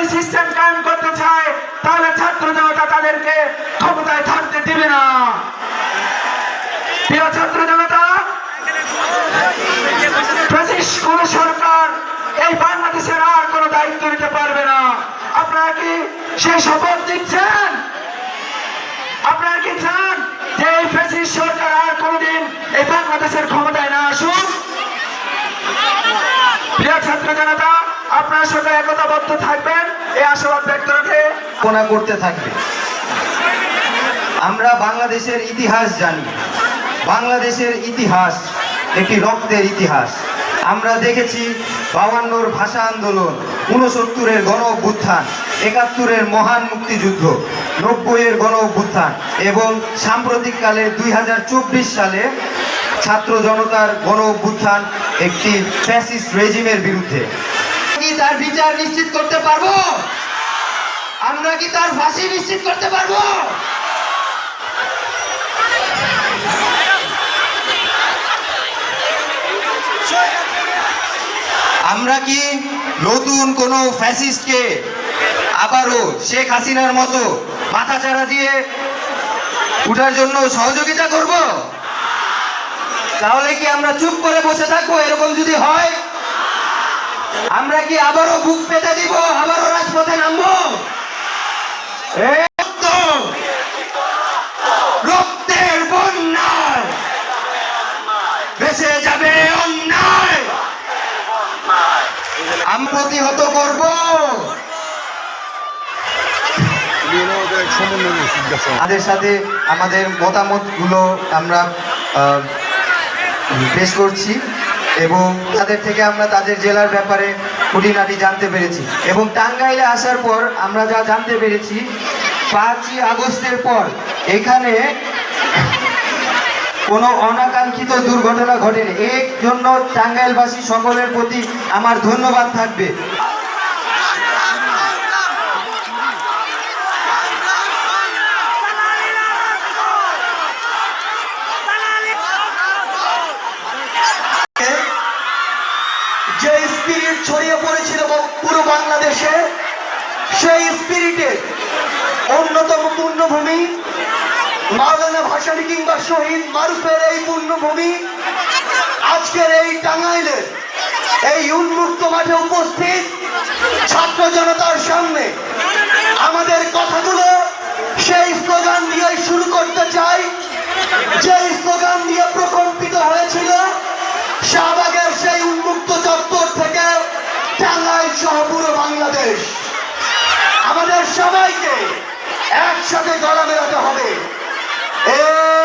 যদি সিস্টেম কায়েম করতে চায়, তাহলে ছাত্র জনতা তাদেরকে ক্ষমতায় থাকতে দিবে না। প্রিয় ছাত্র জনতা কোন সরকার এই বাংলাদেশের আর কোনো দায়িত্ব নিতে পারবে না। আপনারা কি সেই শপথ দিচ্ছেন আপনারা কি চান যে এই ফ্যাসিস্ট সরকার আর কোনোদিন এই বাংলাদেশের ক্ষমতায় না আসুক? প্রিয় ছাত্র জনতা আপনার সাথে একতাবদ্ধ থাকবেন, এই আশাবাদ ব্যক্ত রেখে কল্পনা করতে থাকবে। আমরা বাংলাদেশের ইতিহাস জানি। বাংলাদেশের ইতিহাস একটি রক্তের ইতিহাস। আমরা দেখেছি বাউান্নর ভাষা আন্দোলন, ঊনসত্তরের গণ অভ্যুত্থান, একাত্তরের মহান মুক্তিযুদ্ধ, নব্বইয়ের গণ অভ্যুত্থান এবং সাম্প্রতিককালে দুই হাজার চব্বিশ সালে ছাত্র জনতার গণ অভ্যুত্থান একটি ফ্যাসিস্ট রেজিমের বিরুদ্ধে। তার বিচার নিশ্চিত করতে পারব? আমরা কি তার ফাঁসি নিশ্চিত করতে পারব? আমরা কি নতুন কোনো ফ্যাসিস্টকে আবারও শেখ হাসিনার মতো মাথাচাড়া দিয়ে উঠার জন্য সহযোগিতা করব? তাহলে কি আমরা চুপ করে বসে থাকব? এরকম যদি হয় আমরা কি আবারও বুক পেতে দিব? আবারও রাজপথে নামবো? রক্তের বন্যায় ভেসে যাবে অন্যায়। আমি প্রতিহত করব। আমাদের সাথে আমাদের মতামতগুলো আমরা পেশ করছি। এবং তাদের থেকে আমরা তাদের জেলার ব্যাপারে খুঁটিনাটি জানতে পেরেছি। এবং টাঙ্গাইলে আসার পর আমরা যা জানতে পেরেছি, পাঁচই আগস্টের পর এখানে কোনো অনাকাঙ্ক্ষিত দুর্ঘটনা ঘটেনি। এর জন্য টাঙ্গাইলবাসী সকলের প্রতি আমার ধন্যবাদ থাকবে। যে স্পিরিট ছড়িয়ে পড়েছিল পুরো বাংলাদেশে, সেই স্পিরিটের অন্যতম পূর্ণভূমি মাওলানা ভাসানি কিংবা শহীদ মারুফের এই পূর্ণভূমি আজকের এই টাঙ্গাইলের এই উন্মুক্ত মাঠে উপস্থিত ছাত্র জনতার সামনে আমাদের সবাইকে একসাথে গলা বেরোতে হবে। এই